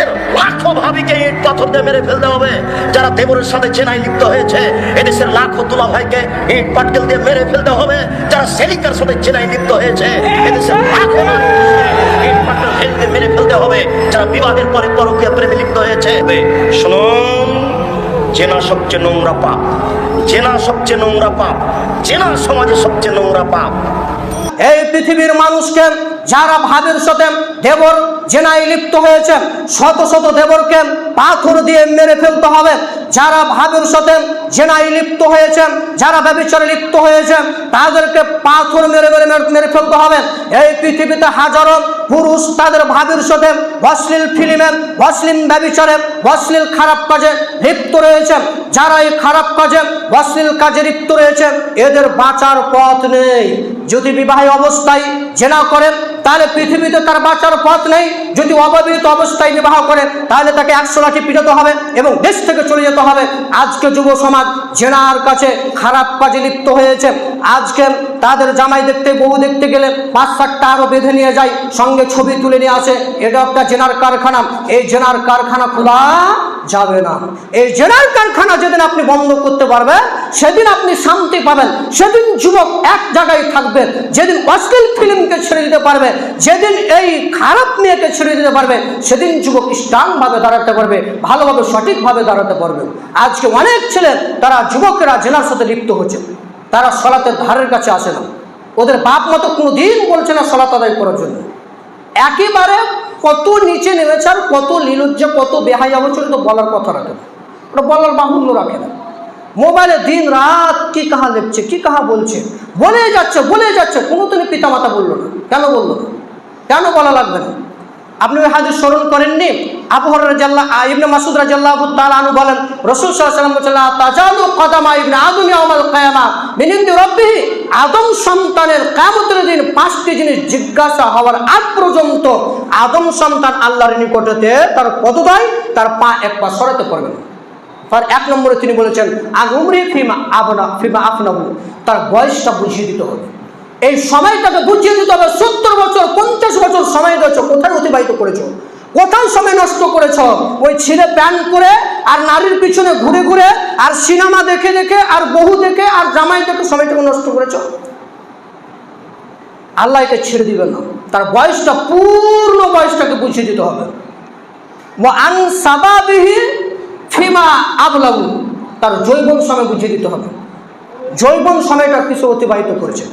এদেশের লাখো ভাবিকে ইট পাথর দিয়ে মেরে ফেলতে হবে। যারা দেবরের সাথে চেনাই লিপ্ত হয়েছে, এদেশের লাখো তুলা ভাইকে ইট পাটকেল দিয়ে মেরে ফেলতে হবে। যারা সেলিকার সাথে চেনাই লিপ্ত হয়েছে, এদেশের লাখো ইট মেরে ফেলতে হবে। যারা বিবাহের পরে পরকীয়া প্রেমে লিপ্ত হয়েছে, শুনুন জেনা সবচেয়ে নোংরা পাপ জেনা সবচেয়ে নোংরা পাপ জেনা সমাজে সবচেয়ে নোংরা পাপ। এই পৃথিবীর মানুষকে যারা ভাবের সাথে দেবর জেনায় লিপ্ত হয়েছে, শত শত দেবরকে পাথর দিয়ে মেরে ফেলতে হবে। যারা ভাবের সাথে জেনায় লিপ্ত হয়েছে, যারা ব্যবচারে লিপ্ত হয়েছে, তাদেরকে পাথর মেরে মেরে মেরে- ফেলতে হবে। এই পৃথিবীতে হাজারো পুরুষ তাদের ভাবের সাথে অশ্লীল ফিল্মে, অশ্লীল ব্যবচারে, অশ্লীল খারাপ কাজে লিপ্ত রয়েছে। যারা এই খারাপ কাজে, অশ্লীল কাজে লিপ্ত রয়েছে, এদের বাঁচার পথ নেই। যদি বিবাহ অবস্থায় জেনা করেন তাহলে পৃথিবীতে তার বাঁচার পথ নেই। যদি অবহিত অবস্থায় বিবাহ করেন তাহলে তাকে একশো লাঠি পিটাতে হবে এবং দেশ থেকে চলে যেতে হবে। আজকে যুব সমাজ জেনার কাছে খারাপ কাজে লিপ্ত হয়েছে। আজকে তাদের জামাই দেখতে বহু দেখতে গেলে পাঁচ সাতটা আরও বেঁধে নিয়ে যায়, সঙ্গে ছবি তুলে নিয়ে আসে। এটা একটা জেনার কারখানা। এই জেনার কারখানা খোলা যাবে না। এই জেনার কারখানা যেদিন আপনি বন্ধ করতে পারবেন সেদিন আপনি শান্তি পাবেন। সেদিন যুবক এক জায়গায় থাকবেন যেদিন অশ্লীল ফিল্মকে ছেড়ে দিতে পারবে যেদিন এই খারাপ মেয়েকে ছেড়ে দিতে পারবে, সেদিন যুবক স্ট্রংভাবে দাঁড়াতে পারবে, ভালোভাবে সঠিকভাবে দাঁড়াতে পারবে। আজকে অনেক ছেলে, তারা যুবকেরা জেনার সাথে লিপ্ত হচ্ছে। তারা সলাতের ধারের কাছে আসে না। ওদের বাপ মতো কোনো দিন বলছে না সলাত আদায় করার জন্য। একেবারে কত নিচে নেমেছে আর কত লীলজ্জা, কত বেহাই অবচর তো বলার কথা রাখে না। ওটা বলার বাহুল্য রাখে না। মোবাইলে দিন রাত কি কাহা লেপছে, কি কাহা বলছে? বলে যাচ্ছে বলে যাচ্ছে কোনো পিতা মাতা বলল না। কেন বলল না? কেন বলা লাগবে না? আপনি ওই হাদিস স্মরণ করেননি? আবহর রাজাল্লাহ ইবনে মাসুদ রাজাল্লাহ তাআলা আনহু বলেন, রাসূল আলাইহি ওয়াসাল্লাম তাজালু কদামা ইবনে আদম ইয়াউমাল কিয়ামা মিনিন্দি রাব্বিহি। আদম সন্তানের কিয়ামতের দিন পাঁচটি জিনিস জিজ্ঞাসা হওয়ার আগ পর্যন্ত আদম সন্তান আল্লাহর নিকটেতে তার পদদায়, তার পা এক পা সরাতে পারবে না। তার এক নম্বরে তিনি বলেছেন আগুমরি ফিমা আবনা, ফিমা আফনাবু তার বয়সটা বুঝিয়ে দিতে হবে। এই সময়টাকে বুঝিয়ে দিতে হবে, সত্তর বছর, পঞ্চাশ বছর সময় দিয়েছ, কোথায় অতিবাহিত করেছ? কোথায় সময় নষ্ট করেছ? ওই ছেলে প্যান করে আর নারীর পিছনে ঘুরে ঘুরে আর সিনেমা দেখে দেখে আর বহু দেখে আর জামাই দেখে সময়টাকে নষ্ট করেছ? আল্লাহ একে ছেড়ে দিবে না। তার বয়সটা, পূর্ণ বয়সটাকে বুঝিয়ে দিতে হবে। আং সাবাবিহি ফিমা আবলাবু তার জৈবন সময় বুঝিয়ে দিতে হবে। জৈবন সময়টা কিছু অতিবাহিত করেছে?